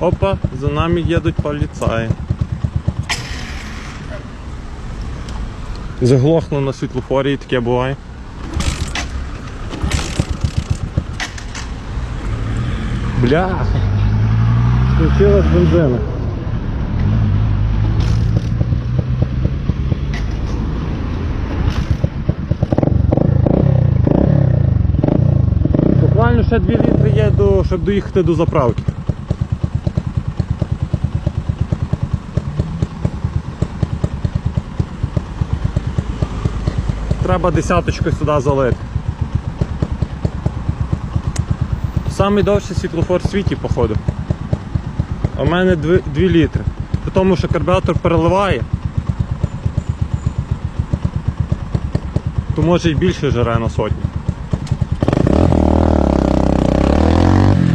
Опа, за нами їдуть поліцаї. Заглохло на світлофорі і таке буває. Бля. Включилась бензина. Буквально ще 2 літри до, щоб доїхати до заправки. Треба десяточку сюди залити. Самий довший світлофор в світі, походу. А в мене 2, літри. При тому, що карбюратор переливає. То може і більше жере на сотню.